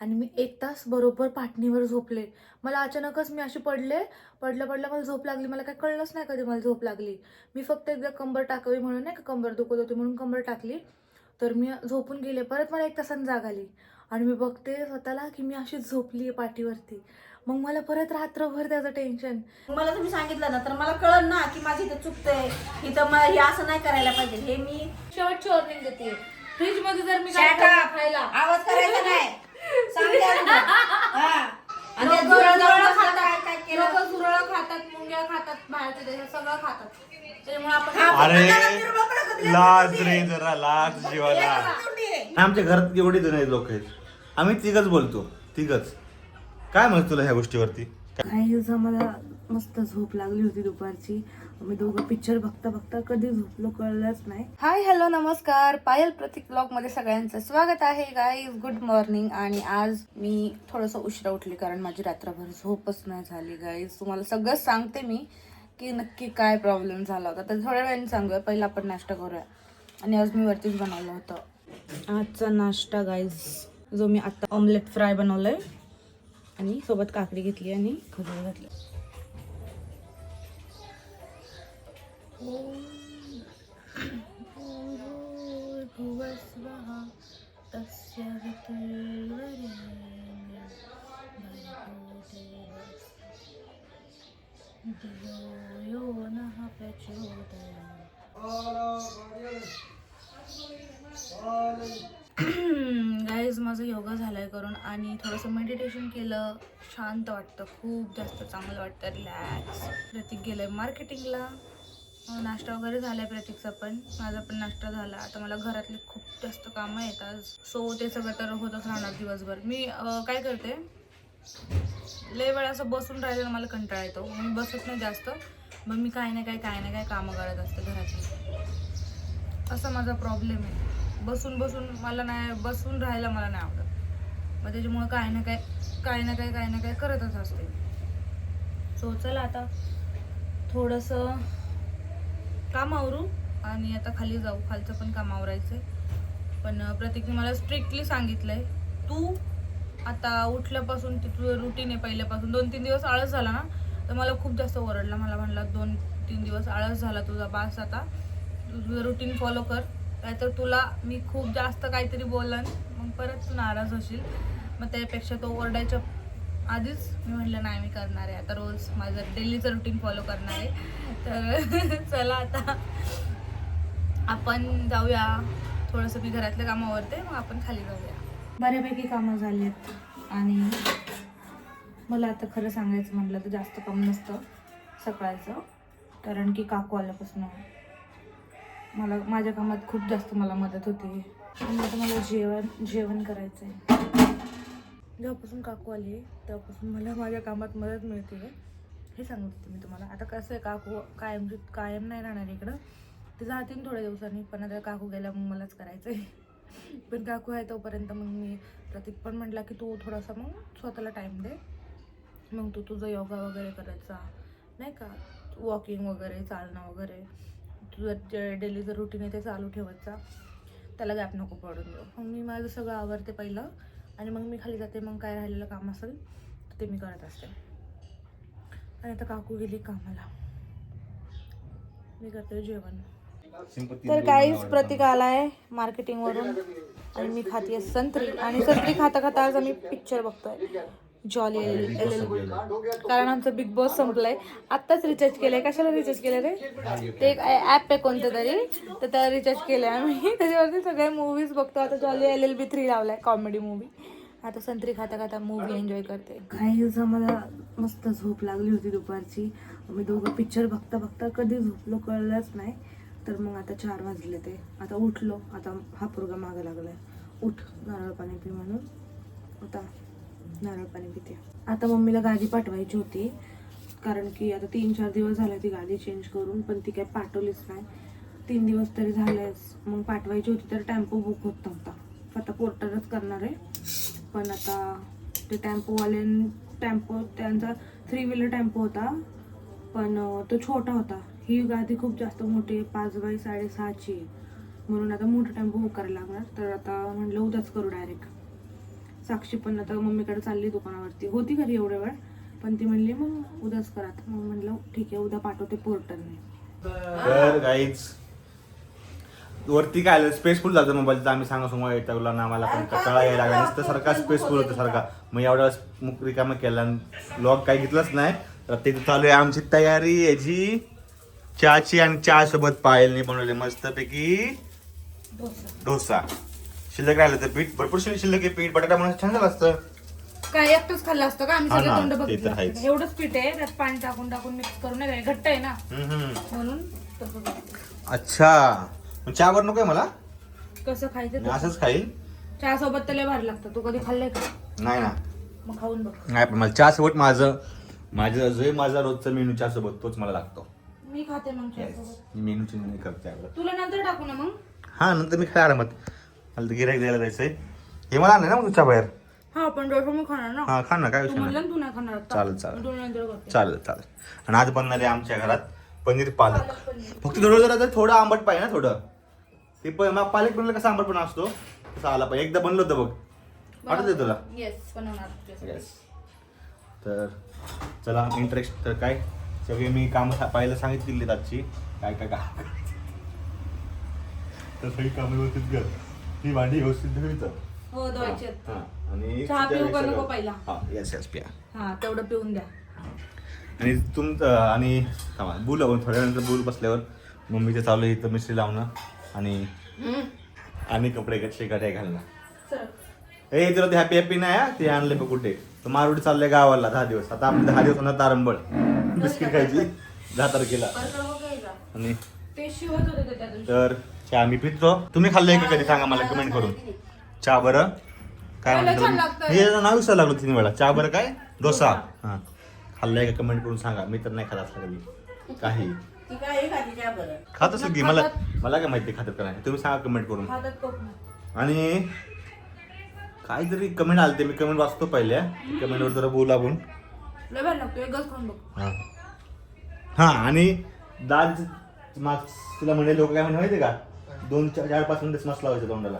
आणि मी एक तास बरोबर पाटणीवर झोपले. मला अचानकच मी अशी पडले पडलं पडलं मला झोप लागली. मला काय कळलंच नाही कधी मला झोप लागली. मी फक्त एकदा कंबर टाकावी म्हणून नाही का कंबर दुखत होती म्हणून कंबर टाकली. तर मी झोपून गेले. परत मला एक तासाने जाग आली. आणि मी बघते स्वतःला की मी अशीच झोपली आहे पाठीवरती. मग मला परत रात्रभर त्याचं टेन्शन मला तुम्ही सांगितलं ना तर मला कळलं ना की माझी इथं चुकतंय. इथं मला हे असं नाही करायला पाहिजे. हे मी शेवटची वॉर्निंग देते. फ्रीजमध्ये जर मी. खायला आवाज करायचा नाही. सांगते अगोदर. हा. आणि त्या लोकं जुळं- जुळं जुळं खातात. काय काय केलं? लोकं झुरळं खातात मुंग्या खातात बाहेरचे देशात सगळं खातात. त्याच्यामुळे आपण अरे लाज रे जरा लाज जीवाला. आमच्या घरात एवढी जण लोक आहेत. आम्ही तिघच बोलतो तिघच. काय म्हणत तुला ह्या गोष्टीवरती? काही दिवसा मला मस्त झोप लागली होती दुपारची. मी दोघं पिक्चर बघता बघता कधी झोपलो कळलंच नाही. हाय हॅलो नमस्कार. पायल प्रतीक ब्लॉगमध्ये सगळ्यांचं स्वागत आहे गाईज गुड मॉर्निंग आणि आज मी थोडंसं उशिरा उठली कारण माझी रात्रभर झोपच नाही झाली गाईज तुम्हाला सगळंच सांगते मी की नक्की काय प्रॉब्लेम झाला होता. तर थोड्या वेळाने सांगूया. पहिला आपण नाश्ता करूया. आणि आज मी वरतीच बनवलं होतं. आजचा नाश्ता गाईज जो मी आता ऑमलेट फ्राय बनवलंय. आणि सोबत काकडी घेतली आणि खजूर घातली. गाईज माझं योगा झालाय करून आणि थोडंसं मेडिटेशन केलं. शांत वाटतं. खूप जास्त चांगलं वाटतं. रिलॅक्स प्रतीक गेलंय मार्केटिंगला हो, नाश्ता वगैरे झालाय प्रतीकचा पण. माझा पण नाश्ता झाला. आता मला घरातले खूप जास्त कामं येतात सो ते सगळं तर होतच राहणार दिवसभर. मी काय करते? लय वेळा असं बसून राहिलं मला कंटाळा येतो. मी बसत नाही जास्त. मग मी काही ना काही काही ना काही कामं करत असते घरातली. असा माझा प्रॉब्लेम आहे. बसून बसून मला नाही बसून राहायला मला नाही आवडत. मग त्याच्यामुळं काही ना काय काय ना काय काही ना काय करतच असते. सो चला आता थोडंसं काम आवरू आणि आता खाली जाऊ. खालचं पण काम आवरायचं आहे पण अं, प्रतीकने मला स्ट्रिक्टली सांगितलं आहे तू आता उठल्यापासून ते तुझं रुटीन आहे पहिल्यापासून. दोन तीन दिवस आळस झाला ना तर मला खूप जास्त ओरडला. मला म्हणला दोन तीन दिवस आळस झाला तुझा बास आता. तू तुझं रुटीन फॉलो कर. नाहीतर तुला मी खूप जास्त काहीतरी बोलन मग परत तू नाराज होशील. मग त्यापेक्षा तो ओरडायच्या आधीच मी म्हटलं नाही मी करणार आहे. आता रोज माझं डेलीचं रुटीन फॉलो करणार आहे. तर चला आता आपण जाऊया. थोडंसं मी घरातल्या कामावरते मग आपण खाली जाऊया. बऱ्यापैकी कामं झाली आहेत आणि मला आता खरं सांगायचं म्हटलं तर जास्त काम नसतं सकाळचं कारण की काकू आल्यापासून मला माझ्या कामात खूप जास्त मला मदत होते. आणि आता मला जेवण जेवण करायचं आहे जेव्हापासून काकू आली तेव्हापासून मला माझ्या कामात मदत मिळते हे सांगत होते मी तुम्हाला. आता कसं आहे काकू कायम कायम नाही राहणार इकडं. ते जातील थोड्या दिवसांनी पण आता काकू गेल्या मग मलाच करायचं आहे पण काकू आहे तोपर्यंत मग मी प्रतीक पण म्हटला की तू थोडासा मग स्वतःला टाईम दे. मग तू तुझं योगा वगैरे करायचा नाही का? वॉकिंग वगैरे चालणं वगैरे. तुझं जे डेलीचं रुटीन आहे ते चालू ठेवायचा त्याला गॅप नको पडून देऊ. मग मी माझं सगळं आवडते पहिलं. आणि मग मी खाली जाते मग काय राहिलेलं काम असेल तर ते मी करत असते. आणि आता काकू गेली कामाला. मी करते जेवण. तर काहीच प्रतीक आलाय मार्केटिंग वरून. आणि मी खाते संत्री. आणि संत्री खाता खाता आज आम्ही पिक्चर बघतोय. जॉली एल एल एल कारण आमचं बिग बॉस संपलंय. आत्ताच रिचार्ज केलंय. कशाला रिचार्ज केलं रे? ते एक ॲप आहे कोणतं तरी? तर त्याला रिचार्ज केलंय आम्ही. त्याच्यावरती सगळे मूवीज बघतो. आता Jolly L L B three लावलाय कॉमेडी मूवी आता संत्री खाता खाता मूवी एन्जॉय करते. काही दिवसा मला मस्त झोप लागली होती दुपारची. मी दोघं पिक्चर बघता बघता कधी झोपलो कळलंच नाही. तर मग आता चार वाजले ते. आता उठलो. आता हा पोरगा मागं लागलाय. उठ नारळ पाणी पी म्हणून. आता नारळ पाणी पिते. आता मम्मीला गादी पाठवायची होती कारण की आता तीन चार दिवस झाले ती गादी चेंज करून पण ती काय पाठवलीच नाही. तीन दिवस तरी झालेच मग पाठवायची होती तर टेम्पो बुक होत नव्हता. आता पोर्टरच करणार आहे. पण आता ते टेम्पोवाले टेम्पो त्यांचा थ्री व्हीलर टेम्पो होता पण तो छोटा होता. ही गादी खूप जास्त मोठी आहे पाच बाय साडेसहाची आहे. म्हणून आता मोठा टेम्पो बुक करायला लागणार. तर आता म्हटलं उद्याच करू डायरेक्ट साक्षी पण आता मम्मीकडे चालली दुकानावरती. होती घरी एवढ्या वेळ पण ती म्हणली मग उद्याच करा. मग म्हणलं ठीक आहे उद्या पाठवते पोर्टरने तर गाईच वरती काय आलं? स्पेसफुल झालं मोबाईलचं आम्ही सांगा समोर येतावला ना आम्हाला पण कटाळा यायला लागला नुसतं. सारखा स्पेसफुल होतं सारखा. मग एवढ्या वेळेस मुक रिकामं केला लॉग काही घेतलंच नाही. तर तिथे चालू आहे आमची तयारी. याची चहाची आणि चहा सोबत पायलने बनवले मस्तपैकी. डोसा. शिल्लक राहिलं तर पीठ भरपूर शिल्लक शिल्लक आहे पीठ बटाटा म्हणून छान झालं असतं. काय एकटंच खाल्लं असतं का? आम्ही हा सगळे ना, तोंड ते तर. एवढंच पीठ आहे त्यात पाणी टाकून टाकून मिक्स करून नाही घट्ट आहे ना? हम्म, हम्म. म्हणून तसं. अच्छा. मग चहावर नको मला? कसं खायचं मी असंच खाईल चहा सोबत तर लय भारी लागतं. तू कधी खाल्लंय का? नाही ना. मग खाऊन बघ. नाही पण मला चहा सोबत माझं माझं जो माझा रोजचा मेनू चहा सोबत तोच मला लागतो. मी खाते मग चहा सोबत. मेनू चेंज नाही करत तुला नंतर टाकू ना मग. हा नंतर मी खाय आरामात मला तर गिरायक द्यायला जायचंय. हे मला आणलं ना मग तुझ्या बाहेर. हा पण डोसा मी खाणार ना. हा खा ना काय विषय म्हणलं नाही. ना तू नाही खाणार आता. चालेल, चालेल. तू नंतर करते. चालेल चालेल. आणि आज बनणार आहे आमच्या घरात पनीर पालक. फक्त थोडं जरा जर थोडं आंबट पाहिजे ना थोडं. ते पण मग पालक बनलं कसा आंबट पण असतो? तसा आला पाहिजे. एकदा बनलं होतं बघ. वाटत तुला? येस बनवणार तुझ्यासाठी. येस तर चला इंटरेस्ट तर काय? सगळे मी काम पाहायला सांगितलेली आजची. काय काय काम तर सगळी कामं व्यवस्थित कर. ही भांडी व्यवस्थित धुईचं हो धुवायचे. हा, आणि चहा पिऊ का नको पहिला? हा येस येस पिया. हा तेवढं पिऊन द्या. आणि तुमचं आणि थांबा बुल लावून थोड्या नंतर बुल बसल्यावर मम्मीचं चालू आहे इथं मिस्त्री लावणं आणि आणि कपडे कसे गाड्या घालणं. सर ए तुला ते हॅपी हॅपी नाही हा? ते आणले बघ कुठे. तर मारुडी चाललंय गावाला दहा दिवस. आता आपण दहा दिवस होणार तारंबळ. बिस्किट खायची. दहा तारखेला. आणि ते शिवत होते ते त्या दिवशी. तर चहा मी पितो. तुम्ही खाल्लंय का कधी? सांगा मला कमेंट करून. चहा बरं? काय म्हणतो. मी नाव विसरायला लागलो तीन वेळा चहा बरं काय? डोसा. हा. खाल्लाय का कमेंट करून सांगा. मी तर नाही खात असलं कधी. काही. खाती खात असेल की मला मला काय माहिती खातात का नाही. तुम्ही सांगा कमेंट करून. आणि काहीतरी कमेंट आलते. मी कमेंट वाचतो पहिल्या कमेंटवर जरा बोलू आपण. हा. हा आणि दाद मागस तुला म्हणे लोक काय म्हणे माहिती का? दोन चार चार पाच मिनिटच मस्त लावायचं तोंडाला.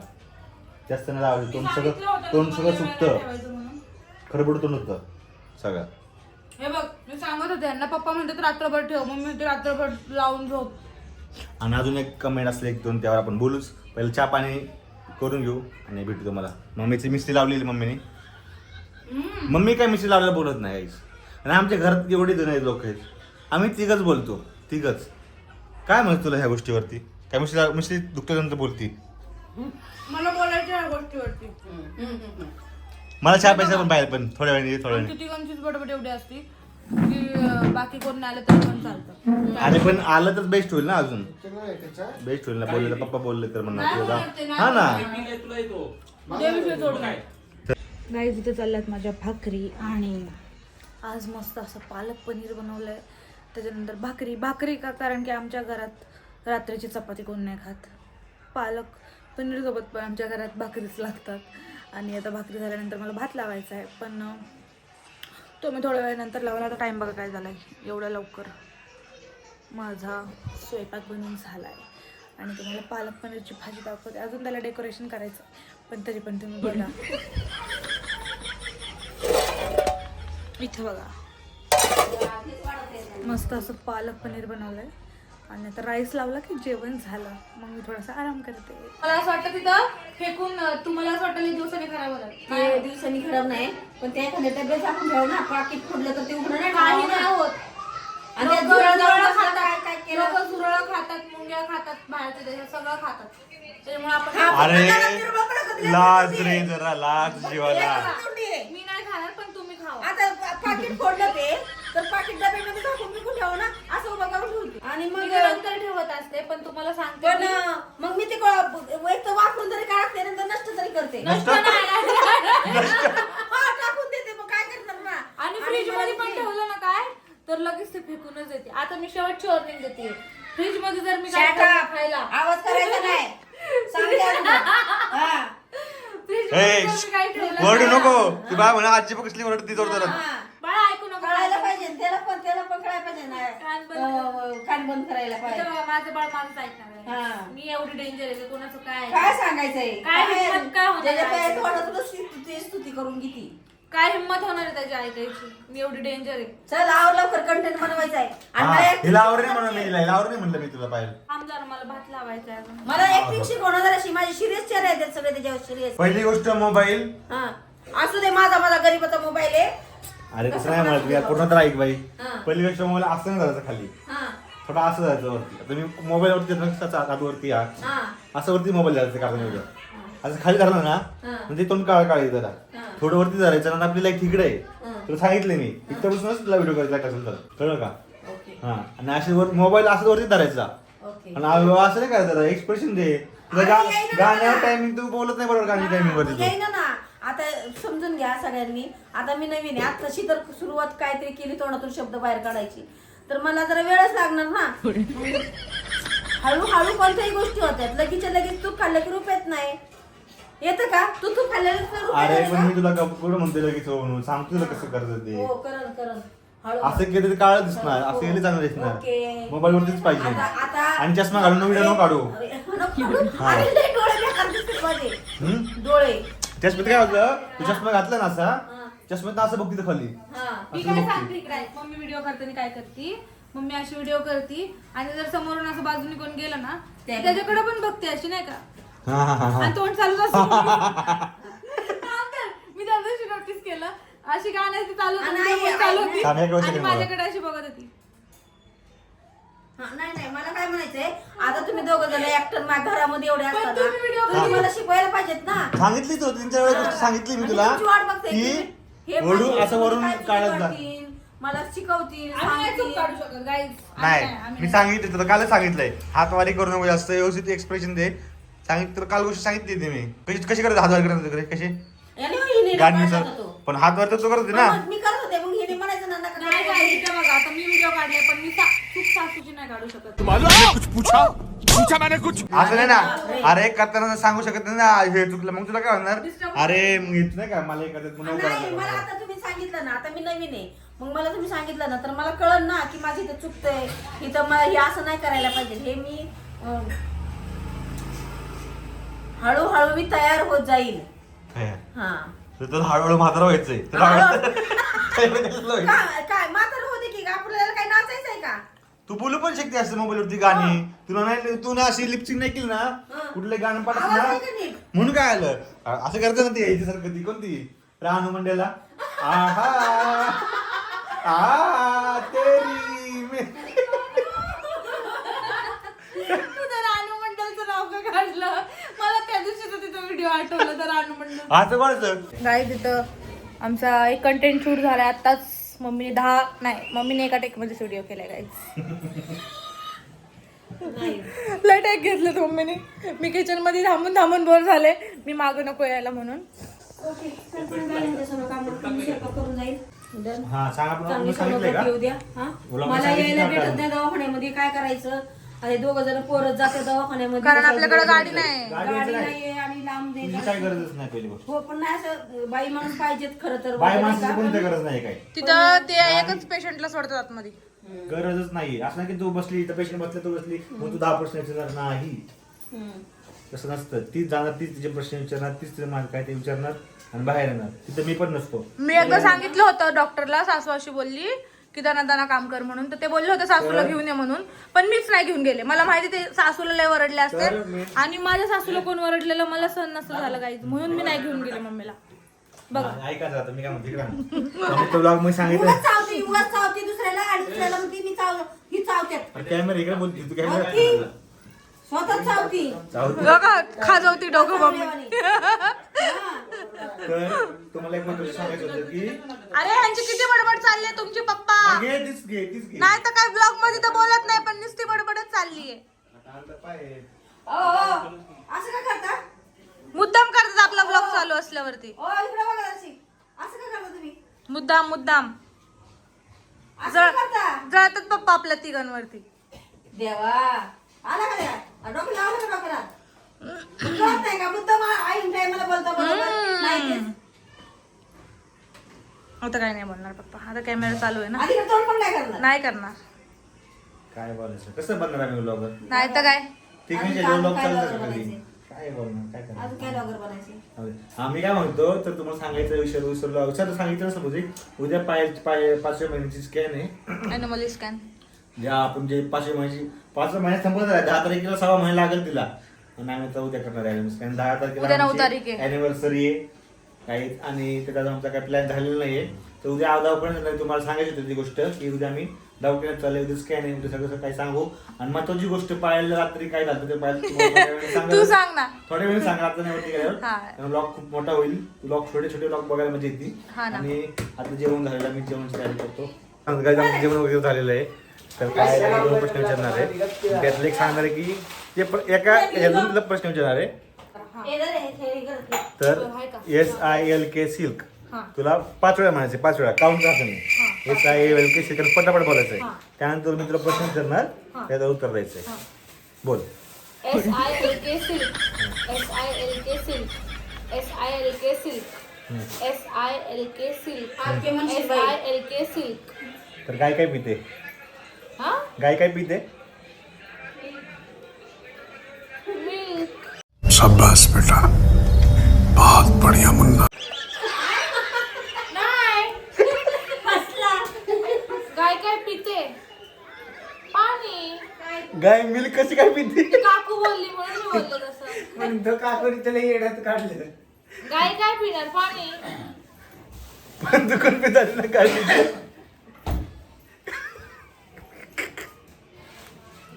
जास्त नाही लावायचं. तोंड सगळं तोंड सगळं सुकतं. म्हणून. खरबड तोंड होतं सगळं. हे बघ मी सांगत होते यांना पप्पा म्हणतात रात्रभर ठेव मम्मी म्हणते रात्रभर लावून झोप आणि अजून एक कमेंट असले एक दोन त्यावर आपण बोलूच. पहिलं चहा पाणी करून घेऊ आणि भेटू तुम्हाला. मम्मीची मिस्त्री लावलेली मम्मीने. मम्मी काय मिस्त्री लावलेला बोलत नाही काहीच आणि आमच्या घरात एवढे जण आहेत लोक आहेत. आम्ही तिघच बोलतो तिघच. काय म्हणत तुला ह्या गोष्टीवरती? काय मिस्त्री मिस्त्री दुखल्यानंतर बोलती. मला बोलायचं या गोष्टीवरती. मला चहा प्यायचा पण बाहेर पण थोड्या वेळाने थोड्या वेळाने. बडबड एवढी असती की अं, बाकी कोण नाही आलं तरी पण चालतं. अरे पण आलं तर बेस्ट होईल ना अजून. बेस्ट होईल ना बोलले तर पप्पा बोलले तर म्हणणार नाही हा ना. विषय सोडून गाईज इथे चालल्यात माझ्या भाकरी आणि आज मस्त असं पालक पनीर बनवलंय. त्याच्यानंतर भाकरी. भाकरी का? कारण की आमच्या घरात रात्रीची चपाती कोण नाही खात. पालक पनीरसोबत पण आमच्या घरात भाकरीच लागतात. आणि आता भाकरी झाल्यानंतर मला भात लावायचा आहे. पण तो मी थोड्या वेळानंतर लावायला आता टाईम बघा काय झाला आहे एवढ्या लवकर माझा स्वयंपाक बनवून झाला आहे आणि तुम्हाला पालक पनीरची भाजी दाखवते. अजून त्याला डेकोरेशन करायचं पण तरी पण तुम्ही बघा. इथं बघा. मस्त असं पालक पनीर बनवलं आहे आणि आता राईस लावला की जेवण झालं. मग मी थोडासा आराम करते. मला असं वाटतं तिथं फेकून तुम्हाला असं वाटतं दिवसाने खराब होणार. ते दिवसांनी खराब नाही. पण ते एखाद्या डब्यात टाकून ठेव ना पाकिट फोडलं तर ते उघडं नाही काही नाही. होत. आणि त्या झुरळ खातात. मुंग्या खातात बाहेरच्या देशात सगळं खातात. त्याच्यामुळे आपण अरे लाज रे जरा लाज जीवाला. मी नाही खाणार पण तुम्ही खावा. आता पाकिट फोडलं ते तर पाकिट डब्यामध्ये ठेव ना असं उभं करून ठेवते आणि मग नंतर ठेवत असते पण तुम्हाला सांगते पण मग मी ते क- एक तर वापरून तरी काढते नंतर नष्ट तरी करते नष्ट नाही. हा टाकून देते मग काय करणार ना आणि फ्रीजमध्ये पण ठेवलं ना काय तर लगेच ते फेकूनच येते आता मी शेवटची वॉर्निंग देते फ्रीजमध्ये जर मी काय Shut up. आवाज करायचा नाही सांगते अगोदर. हा. फ्रीज ए, मध्ये जर मी काय ठेवलं वरडू ना- नको ती बाय म्हणा आजी बघ कसली वरडती जोर हा. बाळा ऐकू नको कळायला पाहिजे त्याला पण त्याला पण कळायला पाहिजे माझं नाही कान बंद अं, कान बंद करायला पाहिजे. माझं बाळ माझंच ऐकणार हा. आहे मी एवढी डेंजर आहे ते कोणाचं काय काय सांगायचंय? काय हिंमत काय होणार आहे? तुला स्तुती स्तुती करून घेती. काय हिंमत होणार आहे त्याची ऐकायची? मी एवढी डेंजर आहे. चल आवर लवकर कंटेंट बनवायचा आहे आणि हा, मला acting हिला आवड नाही शिकवणार म्हणून मी आहे. हिला हिला आवड नाही म्हणलं मी तुला पाहिजे आमदार मला भात लावायचा आहे अजून. मला ऍक्टिंग शिकवणार जराशी माझी सिरियस चेहरा आहेत सगळे त्याच्यावर सिरियस पहिली गोष्ट मोबाईल. हा. असू दे माझा माझा गरीबाचा मोबाईल आहे. अरे तसं नाही म्हणत मी पूर्ण तर ऐक बाई. हा. पहिली गोष्ट मोबाईल असं नाही धरायचं खाली. हा. थोडा असं जायचं वरती. आता मी मोबाईल वरती देतो, हात वरती हा हा. असं वरती मोबाईल द्यायचं कारण एवढं. असं खाली धरलं ना हा. म्हणजे तोंड काळ काळ जरा हा. थोडं वरती धरायचं आणि आपली लाईक तिकडे आहे हा. तुला सांगितलं मी. इथपासूनच तुला व्हिडिओ करायचा असेल तर कळलं का? ओके. हा. आणि अशी वर मोबाईल असं वरती धरायचा ओके. आणि आ- असं नाही करायचं एक्सप्रेशन दे. तुला गा- गाण्यावर. टायमिंग तू बोलत नाही बरोबर गाणी टायमिंग वरती तू. येईना ना. आता समजून घ्या सगळ्यांनी. आता मी नवीन आहे. आताशी तर सुरुवात काहीतरी केली तोंडातून शब्द बाहेर काढायची. तर मला जरा वेळच लागणार ना. हळूहळू कोणत्याही गोष्टी होत्यात. लगेचच्या लगेच तूप खाल्लं की रूप येत नाही. येतं का? तू तूप रूप अरे पण मी? तुला कुठं म्हणते लगेच हो सांगतो तुला कसं करायचं ते. हो करण करण. हळू. असं केलं तर काळ दिसणार. असं केलं चांगलं दिसणार. मोबाईल वरतीच पाहिजे. आता आता आणि चष्मा घालून व्हिडिओ नको काढू. हम्म? डोळे. चष्म्यात काय होतं तू चष्मा घातला ना असा हा. चष्म्यात असं बघ तिथं खाली हा मी असं काय बघते. सांगते इकडे ऐक. मम्मी व्हिडिओ करताना काय करते मम्मी अशी व्हिडिओ करते आणि जर समोरून असं बाजूने कोण गेलं ना त्या- त्याच्याकडे पण बघते अशी नाही का हा हा हा हा आणि तोंड चालू असतं थांब तर. मी त्या दिवशी नोटीस केलं अशी गाण्याची चालू होती, आणि चालू आई- होती थांब एक गोष्ट आणि कर मला. माझ्याकडे अशी बघत होती हा, नाही नाही मला काय म्हणायचंय आता तुम्ही दोघं जण ऍक्टर माझ्या घरामध्ये एवढे असतात ना, तुम्ही video तुम्ही कधी- मला शिकवायला पाहिजेत ना. सांगितली तू तीन चार वेळा गोष्ट सांगितली मी आणि तुला तुमची वाट बघते की की हे वळू पाहिजे, असं वरून काय काढत जा. मला शिकवतील आम्ही नाही चूक काढू सांगतील. शकत guys. आम्ही नाही आम्ही मी सांगितलं तुला कालच सांगितलंय. हातवारी करू नको जास्त व्यवस्थित एक्सप्रेशन दे. सांगितलं तुला काल गोष्ट सांगितली होती मी. कशी कशी करायचं हातवारी करत होते कशी? याने मग हिने गाडी होतो. पण हातवारी तर तू करत होती ना. मग मी करत होते मग हिने म्हणायचं ना नका नाही करू. guys, इथे बघा आता मी व्हिडिओ काढले पण मी सा- चूक सासूची नाही काढू शकत मालूम है कुछ पूछा? पूछा मैंने कुछ। असं नाही ना? अरे करताना सांगू शकत नाही ना. हे चुकलं मग तुला काय होणार? अरे मग येत नाही का? मला नाही मला. आता तुम्ही सांगितलं ना आता मी नवीन आहे. मग मला तुम्ही सांगितलं ना तर मला कळलं ना की माझी इथं चुकतंय. इथं मला हे असं नाही करायला पाहिजे. हे मी अं, हळूहळू मी तयार होत जाईल. हे. हा. तर तुला हळूहळू म्हातारा व्हायचंय. तुला हळू- हळूहळू- काय काय? म्हातार होते की का आपल्याला काय नाचायचंय का? तू बोलू पण शकते असं मोबाईलवरती गाणी. तुला नाही तू ना अशी लिपसिंग नाही केली ना हा. कुठले गाणं पाठत ना. नाही नीट? म्हणून काय आलं? असं करतं ना ती याच्यासारखं ती कोणती? रानू मंडेला. आहा आ तेरी मे- तुझं रानू मंडलचं नाव का काढलं? मला त्या दिवशीच तिथं व्हिडिओ आठवलं तर रानू मंडल. असं कोणाचं? गाय तिथं आमचा एक कंटेंट शूट झालाय आताच मम्मीने दहा नाही मम्मीने एका टेकमध्ये व्हिडिओ केलाय गाईज लय टेक घेतलं मम्मीने. मी किचनमध्ये थांबून थांबून बोर झाले. मी मागं नको यायला म्हणून. ओके करून जाईल. मला यायला भेटत? नाही दवाखान्यामध्ये. काय करायचं? अरे दोघ जण पोरत जाते दवाखान्यामध्ये कारण आपल्याकडे गाडी. नाही. गाडी गाडी नाही. नाहीये आणि लांब दे तुझी काय गरजच नाही पहिली गोष्ट हो पण नाही असं बाई माणूस पाहिजेत खरं तर बाय वगैरे माणसाची? कोणती गरज नाही काय तिथं ते एकच पेशंटला सोडतात आतमध्ये गरजच नाही असं नाही की तू बसली इथं पेशंट बसले तू बसली मग तू दहा प्रश्न विचारणार नाही. तसं नसतं तीच जाणार तीच तिचे प्रश्न विचारणार तीच तिचे मला काय ते विचारणार आणि बाहेर येणार तिथं मी पण नसतो मी एकदा सांगितलं होतं डॉक्टरला सासू अशी बोलली की दाना दाना काम कर म्हणून. तर ते बोलले होते सासूला घेऊन ये म्हणून. पण मीच नाही घेऊन गेले. मला माहिती ते सासूला लय वरडले असते. आणि माझ्या सासूला कोण वरडलेलं? मला सहन नसतं झालं काही म्हणून मी नाही घेऊन गेले मम्मीला. बघा. ऐका आता मी काय म्हणते इकडं आण. आम्ही तो ब्लॉगमध्ये सांगितलं. उगाच चावते उगाच चावते दुसऱ्याला आणि दुसऱ्याला म्हणते मी चाव ही चावत्यात अरे कॅमेरा इकडे बोलते तू होती. कॅमेरा स्वतः चावती. जाऊ बघा खाजवती डोकं मम्मी चावलेवानी. हा. तर तुम्हाला एक गोष्ट सांगायचं होतं की अरे ह्यांची किती बडबड चालली तुमची पप्पा? घे तीच घे तीच घे. नाही तर काय ब्लॉगमध्ये तर बोलत नाही पण नुसती बडबडच चाललीये आता आलं पाय. ओ, ओ, असं का करता? मुद्दाम करतात आपला ब्लॉग चालू असल्यावरती. ओ इकडे बघा जराशी. असं का करता तुम्ही? मुद्दाम मुद्दाम. असं जळ- का करता? जळतात पप्पा आपल्या तिघांवरती. देवा. आला का देवा डोकं लावलं का डोक्याला? कळत नाही का? मुद्दाम आई टायमाला बोलता बरोबर नाही तेच. आता काय नाही बोलणार पप्पा. आता कॅमेरा चालू आहे ना. आधी तोंड पण काय करणार. नाही करणार. काय बोलायचं? कसं बनणार आम्ही ब्लॉगर नाही तर काय? ठीक आणि आहे काय- ब्लॉग काय चालतं vlogger कधी बनायचे? काय बोलणार? काय करणार? अजून काय लॉगर बनायचे? चालेल. आम्ही काय म्हणतो तर तुम्हाला सांगायचं विषय विसरलो विसरलं सांगितलं असं म्हणजे उद्या पाय पाय पाचव्या महिन्याची स्कॅन आहे. ॲनिमल स्कॅन ज्या आपण जे पाचव्या महिन्याची पाचव्या महिन्यात संपत आहे दहा तारखेला सहा महिने लागेल तिला. आणि आम्ही आता उद्या करणार आहे स्कॅन दहा उद्या नऊ तारखेला तारीख आहे. अॅनिव्हर्सरी आहे. काही आणि त्याचा आमचा काही प्लॅन झालेला नाहीये. तर उद्या दवाखान्यात तुम्हाला सांगायची होती ती गोष्ट की उद्या आम्ही दवाखान्यात चालले उद्या स्कॅन आहे उद्या सगळं काही सांगू. आणि महत्वाची गोष्ट पाहायला रात्री काय झालं ते पाहायला तुम्हाला थोड्या सांग ना. वेळ सांगा आता नाही वरती हा. गेल्यावर ब्लॉग खूप मोठा होईल. ब्लॉग छोटे छोटे ब्लॉग बघायला मजा येते. हा. आणि आता जेवण झालेलं मी जेवणची तयारी करतो. काय आमचं जेवण वगैरे झालेलं आहे. तर काय दोन प्रश्न विचारणार आहे. त्यातलं एक सांगणार आहे की ते एका प्रश्न विचारणार आहे. तर S I L K silk तुला पाच वेळा म्हणायचे पाच वेळा. काउंट राहतं नाही. S I L K silk पटापट बोलायचं आहे त्यानंतर मी तुला प्रश्न विचारणार त्याचं उत्तर द्यायचं आहे बोल. S I L K silk S I L K silk S I L K silk S I L K silk RK म्हणशील एस बाई. आय एल के सिल्क तर गाय काय पिते? हा? गाय काय पिते? शाबाश बेटा. बढ़िया मुन्ना. फसला. गाय काय पिते? पाणी. गाय मिल्क कशी काय पिते? काकू बोलली म्हणून मी बोललो तसं. म्हणतो काकोरी त्याला येड्यात काढलं. गाय काय पिणार? पाणी. पण दुकान पे झाली ना काय पिते?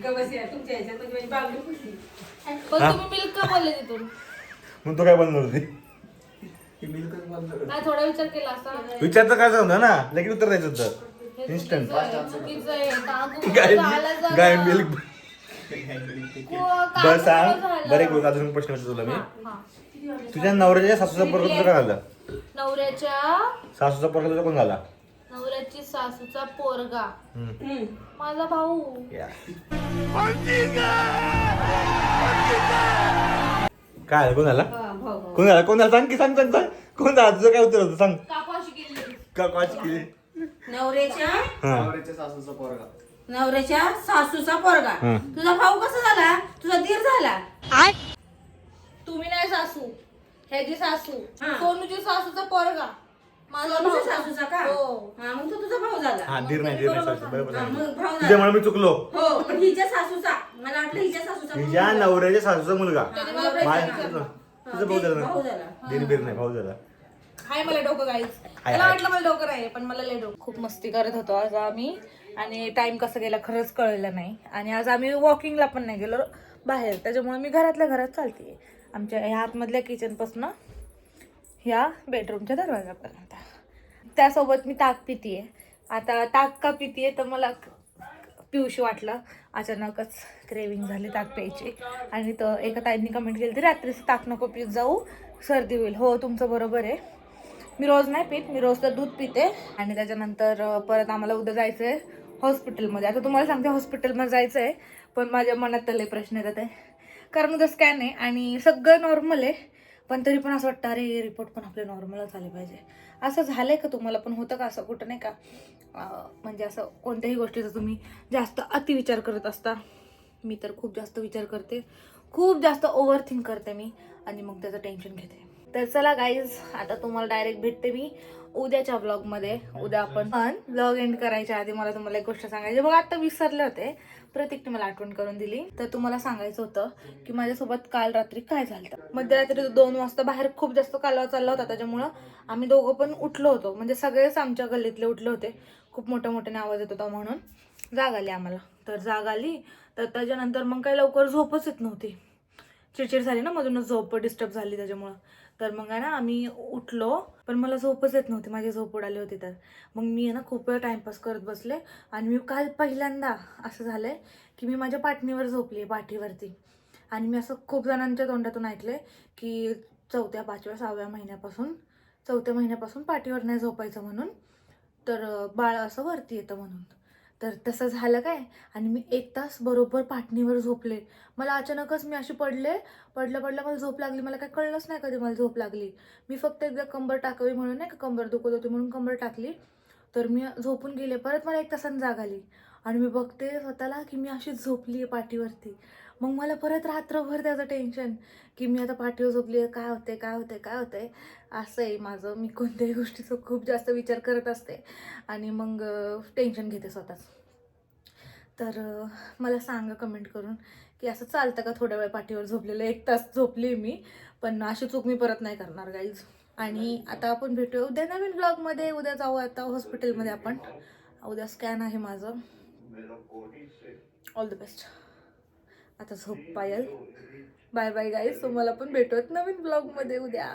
गवस या, तुमच्या ह्याच्यात म्हणजे बांगडी फुटली. पण तुम्ही मिल्क का बोलले तिथून? मग तो काय बनणार होती नाही थोडा विचार केला असता. विचार तर काय होतं ना लगेच उत्तर द्यायचं होतं. हे Instant. चुकीचं आहे, चुकीचं आहे काकू गाय झालं. गाय मिल्क को- बरं सांग. झालं. बरं एक अजून प्रश्न विचारतो तुला मी. हा. तुझ्या नवऱ्याच्या सासूचा पोरगा तुझा काय झाला नवऱ्याच्या सासूचा पोरगा तुझा कोण झाला? नवऱ्याची सासूचा पोरगा. हम्म. माझा भाऊ. या. काय झालं? कोण झाला? हा, भाऊ. कोण झाला? कोण झाला? सांग की सांग सांग सांग. कोण झाला? तुझं काय उत्तर होतं? सांग. का काच केली. नवऱ्याच्या? हा. नवऱ्याच्या सासूचा पोरगा. नवऱ्याच्या सासूचा पोरगा. हं. तुझा भाऊ कसा झाला? तुझा दीर झाला? तुम्ही नाही सासू. ह्याची सासू. हा. सोनूची सासूचा पोरगा. माझा तुझ्या भाऊ. सासूचा का? हो. हा मग तो तुझा भाऊ झाला. हा धीर नाही धीर नाही सासू बरोबर हा. मग भाऊ झाला. तुझ्यामुळे मी चुकलो. हो पण हिच्या सासूचा. मला वाटलं हिच्या सासूचा भाऊ तिच्या झाला. नवऱ्याच्या सासूचा मुलगा. त्याने मला माझ्या- विचारला. तुझं भाऊ झाला. भाऊ ना झाला. धीर बीर नाही भाऊ झाला. हाय मला डोकं गाईच हाय, मला हाय. वाटलं मला डोकं आहे पण मला लय डोकं. खूप मस्ती करत होतो आज आम्ही. आणि टाइम कसा गेला खरंच कळलं नाही. आणि आज आम्ही वॉकिंगला पण नाही गेलो बाहेर. त्याच्यामुळे मी घरातल्या घरात चालते आमच्या ह्या आतमधल्या किचनपासून ह्या बेडरूमच्या दरवाजापर्यंत. त्यासोबत मी ताक पितीये. आता ताक का पितीये तर मला पिऊशी वाटलं. अचानकच क्रेविंग झाली ताक प्यायची. आणि तर एका ताईंनी कमेंट केली तर रात्रीचं ताक नको पीत जाऊ. सर्दी होईल. हो तुमचं बरोबर आहे. मी रोज नाही पित. मी रोज तर दूध पिते. आणि त्याच्यानंतर परत आम्हाला उद्या जायचं आहे हॉस्पिटलमध्ये आता तुम्हाला सांगते हॉस्पिटलमध्ये जायचं आहे पण माझ्या मनात तर प्रश्न येतात आहे. कारण उद्या स्कॅन आहे आणि सगळं नॉर्मल आहे. पण तरी पण असं वाटतं अरे रिपोर्ट पण आपले नॉर्मलच आले पाहिजे. असं झालंय का तुम्हाला? पण होतं का असं कुठं नाही का? म्हणजे असं कोणत्याही गोष्टीचा तुम्ही जास्त अतिविचार करत असता. मी तर खूप जास्त विचार करते. खूप जास्त ओव्हर थिंक करते मी. आणि मग त्याचं टेन्शन घेते. तर चला गाईज आता तुम्हाला डायरेक्ट भेटते मी उद्याच्या ब्लॉगमध्ये उद्या आपण पण ब्लॉग एंड करायच्या आधी मला तुम्हाला एक गोष्ट सांगायची. बघा आता विसरले होते. प्रतीकने मला आठवण करून दिली. तर तुम्हाला सांगायचं होतं की माझ्यासोबत काल रात्री काय झालं? मध्यरात्री दोन वाजता बाहेर खूप जास्त कालवा चालला होता. त्याच्यामुळं आम्ही दोघं पण उठलो होतो. म्हणजे सगळेच आमच्या गल्लीतले उठले होते. खूप मोठ्या मोठ्याने आवाज येत होता म्हणून जाग आली आम्हाला. तर जाग आली. तर त्याच्यानंतर मग काही लवकर झोपच येत नव्हती. चिडचिड झाली ना मधूनच झोप डिस्टर्ब झाली त्याच्यामुळं. तर मग आहे ना आम्ही उठलो पण मला झोपच येत नव्हती माझी झोप उडाली होती तर. मग मी आहे ना खूप वेळ टाईमपास करत बसले आणि मी काल पहिल्यांदा असं झालं आहे की मी माझ्या पाटणीवर झोपली पाठीवरती. आणि मी असं खूप जणांच्या तोंडातून ऐकले की चौथ्या पाचव्या सहाव्या महिन्यापासून चौथ्या महिन्यापासून पाठीवर नाही झोपायचं म्हणून तर बाळ असं वरती येतं म्हणून. तर तसं झालं काय? आणि मी एक तास बरोबर पाटणीवर झोपले. मला अचानकच मी अशी पडले पडलं पडलं मला झोप लागली. मला काय कळलंच नाही कधी मला झोप लागली. मी फक्त एकदा कंबर टाकावी म्हणून नाही का कंबर दुखत होती म्हणून कंबर टाकली. तर मी झोपून गेले. परत मला एक तासाने जाग आली. आणि मी बघते स्वतःला की मी अशीच झोपली आहे पाठीवरती. मग मला परत रात्रभर त्याचं टेन्शन की मी आता पाठीवर झोपली आहे काय होते काय होते काय होते असं आहे माझं. मी कोणत्याही गोष्टीचा खूप जास्त विचार करत असते आणि मग टेन्शन घेते स्वतःच. तर मला सांगा कमेंट करून की असं चालतं का थोड्या वेळ पाठीवर झोपलेलं? एक तास झोपली मी पण अशी चूक मी परत नाही करणार गाईज आणि आता आपण भेटूया उद्या नवीन ब्लॉगमध्ये उद्या जाऊ आता हॉस्पिटलमध्ये आपण. उद्या स्कॅन आहे माझं. ऑल द बेस्ट आता झोप पायल. बाय बाय गाईज तुम्हाला पण भेटूयात नवीन ब्लॉगमध्ये उद्या.